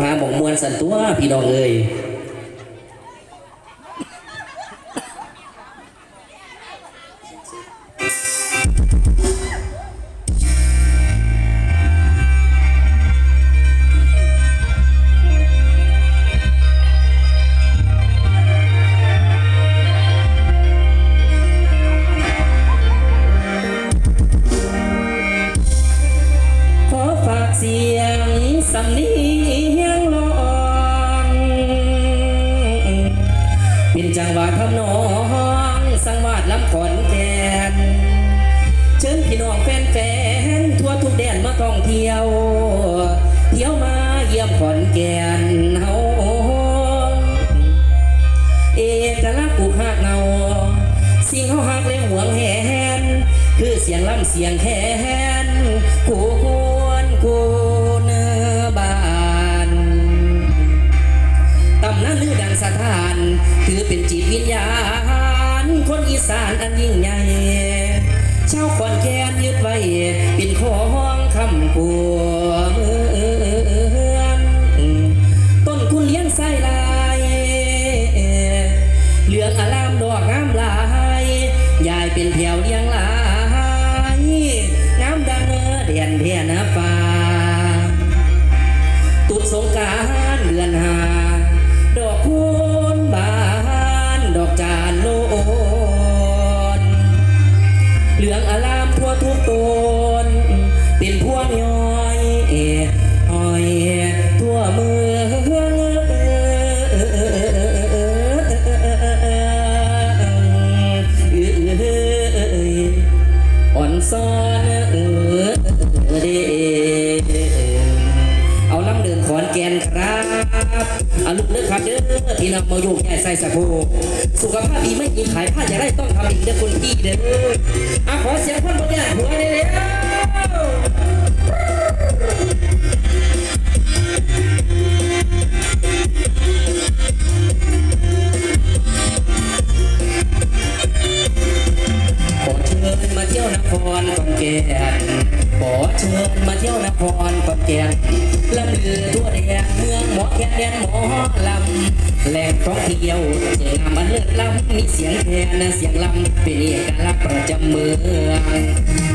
หาหมองมวลสันตัวพี่น้องเอ้ย กลักษณ์ผูกหักเงาสิ่งเขาหักและห่วงแหนคือเสียงล่ำเสียงแคนคู่ควรคู่เนื้อบานตำนานลือดังสถาน ถือเป็นจิตวิญญาณ คนอีสานอันยิ่งใหญ่ชาวขอนแก่นยึดไว้ เป็นของคำปัวมือนต้นคุณเลี้ยงไส้ลา ยเหลืองอารามดอกงามหลาย ยายเป็นแถวเลี้ยงหลายงามดังเออเดียนเทียนฟ้าตุดสงการเดือนหา ดอกคูณบานดอกจานโลนเหลืองอารามทั่วทุกตนเป็นพวงย้อยห้อยทั่วเมือง ซ้อนเออเดเอาลำเดินขอนแก่นครับเอาลุกเด้อครับเด้อที่นำมาโยกใหญ่ใส่สะโพกสุขภาพดีไม่กินขายผ้าจะได้ต้องทำอีกเด้อคนที่เด้ออะขอเสียงพ่นบนเนี่ยหัวเลย แหล่งท้องเที่ยวสวยงามเลิศล้ำมีเสียงแทนเสียงลำเป็นเอกลักษณ์ประจำเมือง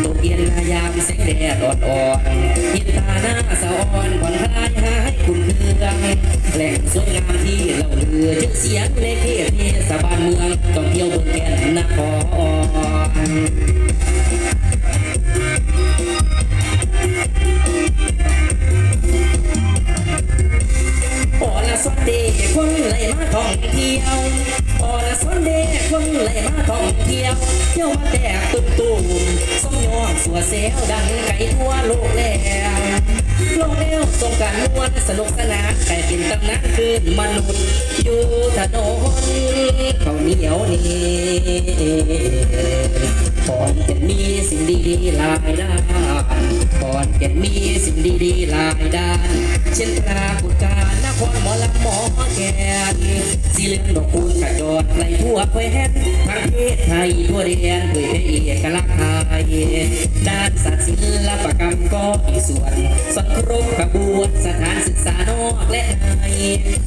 ตกเย็นยามแสงแดดอ่อนๆยินตาหน้าสะอ่อนผ่อนคลายหายคุณเครื่องแหล่งสวยงามที่เราเลือชื่อเสียงในเขตเทศบาลเมืองต้อง มาท่องเที่ยวโอละสนเดย์คนไหลมาท่องเที่ยวเที่ยวมาแตกตุ้มตุ้มสมยอมสัวเซลดังไก่ทั่วโลกแล้วโลกแล้วสงการมวนสนุกสนานไก่เป็นตำนานคืนมนุษย์อยู่ถนนเขาเหนียวนี่ ก่อนจะมีสิ่งดีๆหลายด้านก่อนจะมีสิ่งดีๆหลายด้าน เช่นปรากฏการณ์นครหมอลำหมอแกนสีเหลืองดอกคูณกระจ อดไหลทั่วแคว้นทั้งประเทศไทยทั่วเรียนเผยเอกลักษณ์ไทยด้านศาสตร์ศิลปกรรมก็มีส่วนสังคมขบวนสถานศึกษานอกและใน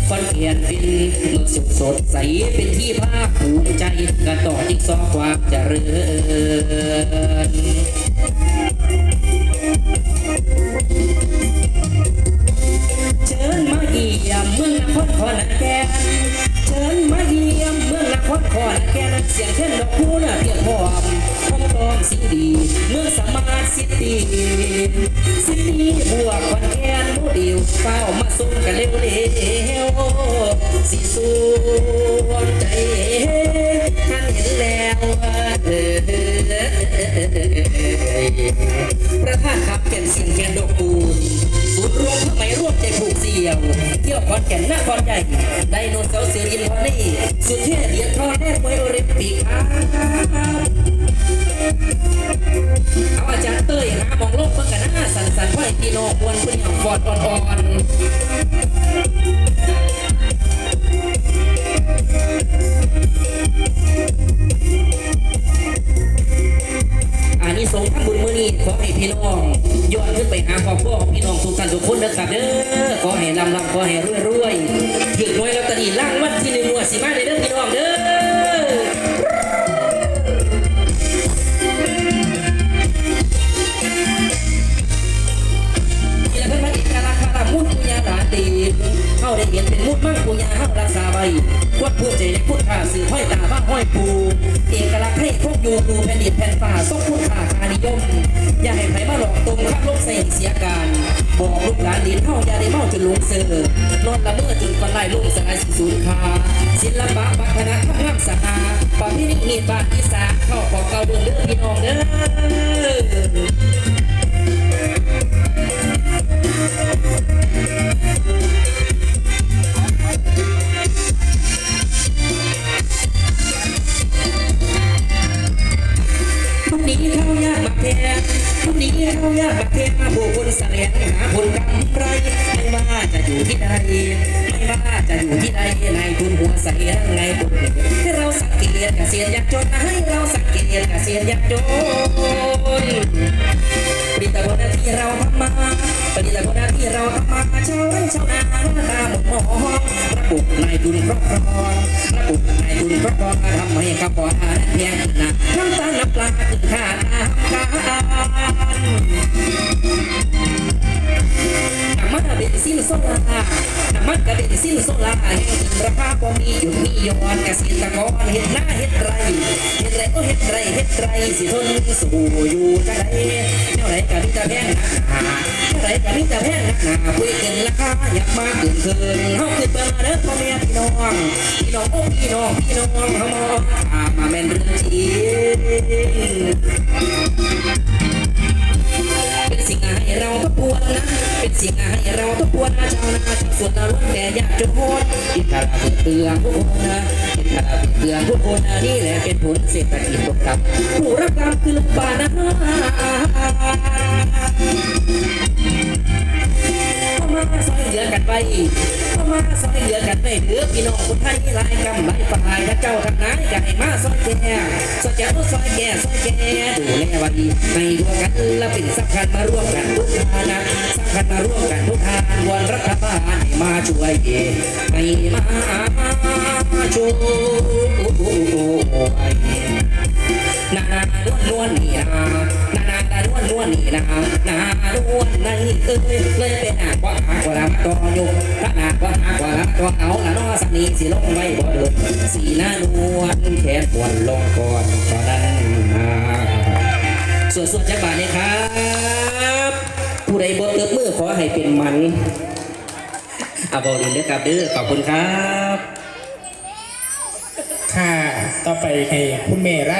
คอนเกียนเป็นเมืองสุขสดใสเป็นที่ภาคภูมิใจกระต่อจิ๊กซอความเจริญเชิญมาเยี่ยมเมืองนครขอนแก่นเชิญมา สียงเช่นดอกคูน่ะเพียงพร้อมคงต้องสิ่งดี เมืองสมาร์ทซิตี้ซิตี้บวกขอนแกนโมเดลเฝ้ามาส่งกันเร็วเร็วสิสวงใจท่านเห็นแล้วเออประธานครับเป็นเสียงแคนดอกคูณศูนย์รวมผ้าไหมร่วมใจผูกเสี่ยว เที่ยวขอนแก่นนครใหญ่ไดโนเสาร์เสือยินพอนี่สุดเท่เหรียญ ทองแรกมวยโอลิมปิกครับเอาอาจารย์เต้ยหามองโลกเมื่อกันหน้าสันสันไว้ตีโนควนคุณอย่างฟอดอ่อนอันนี้สงส์ทั้งบุญมือนี้ขอให้พี่น้องย้อนขึ้นไปหาครอบครัวของพี่น้องทุกท่านทุกคนนะครับเด้อขอให้ร่ำลำขอให้รวยรวยๆถึงน้อยลอตเตอรี่ล่างวัดที่หนึ่งงวสิมาในเด้ อยตาบ้างห้อยปูเอกลักษณ์ให้พวกยู่ดูแผ่นดินแผ่นฝ่าทรงพุทธาคานิยม อย่าให้ไผมาหลอกตรงข้ามลบใส่เสียการ บอกลูกหลานดินเท่าอย่าได้เมาจนลงเสือนอนละเมื่อจนก่อนไล่ลุงสายสิสูญคาศิลปะวัฒนธรรมงาสหาปาพินิจบ้านอีสานเข้าของเก่าเดิมเด้อพี่น้องเด้อ เข้ายนทุนี้เข้ายากมาแทนมาผู้คนแสวงหาผลกำไรไม่ว่าจะอยู่ที่ใดไม่ว่าจะอยู่ที่ใดในทุนหัวใสในบุญให้เราสังเกตเกษตรยากจนให้เราสังเกตเกษตรยากจนปฏิบัติหน้าที่เราทำมาปฏิบัติหน้าที่เราทำมาชาวไร่ชาวนาหน้าตาหมดหมองระบุนายทุนครอบครองระบุนายทุนครอบครองทำให้ข้าพอทานเพียงหนักน้ำตา น้ำมันกระเด็นสิ้นโซลาน้ำมันกระเด็นสิ้นโซลาแห่งราคาก็มีอยู่มีย้อนเกษตรกรเห็ดหน้าเห็ดไรเห็ดไรก็เห็ดไรเห็ดไรสิทนสู้อยู่จะได้เท่าไรกับมิตรแพงหนักหนาเท่าไรกับมิตรแพงหนักหนาคุยกันราคาอยากมาเกินเกินเฮาคือเปิดเด้อพ่อแม่พี่น้องพี่น้องโอ้พี่น้องพี่น้องเฮามองตามมาแม่นเรื่องจริง สิ่งให้เราทบทวนชาวนาชาวสวนนาล้วนแต่อยากจะโหดกินกะลาเตืองทุกคนนะกินกะลาเตืองทุกคนนะนี่แหละเป็นผลเศรษฐกิจตกต่ำผู้รับกรรมคือลูกป่านะ มาซอยเหลือกันไปเข้ามาซอยเหลือกันไปเหลือพี่น้องคนไทยหลายกรรมลายฝ่ายและเจ้าทั้งนั้นก็ให้มาซอยแก่ซอยแก่ซอยแก่ซอยแก่ดูแลไว้ในดวงกันและเป็นสำคัญมาร่วมกันทุกทานนะสำคัญมาร่วมกันทุกทานวอนรัฐบาลให้มาช่วยให้มาช่วยนานาล้วนล้วนนี่นานานาตาล้วนล้วนนี่นานาล้วนในเอ้ยเลยเป็นหากว่าหากว่าลำต่อยกถ้าหากว่าหากว่าลำต่อเอาละน้อสักนี้สิลงไว้บ่เดินสีหน้านวลแขนปวดลงก่อนตอนนั้นมาส่วนส่วนจักบาทนี่ครับ ผู้ใดบ่เติบมือขอให้เป็นมันอาบอลินเด้อครับเด้อขอบคุณครับ ค่ะ ต่อไปให้คุณเมย์ไล่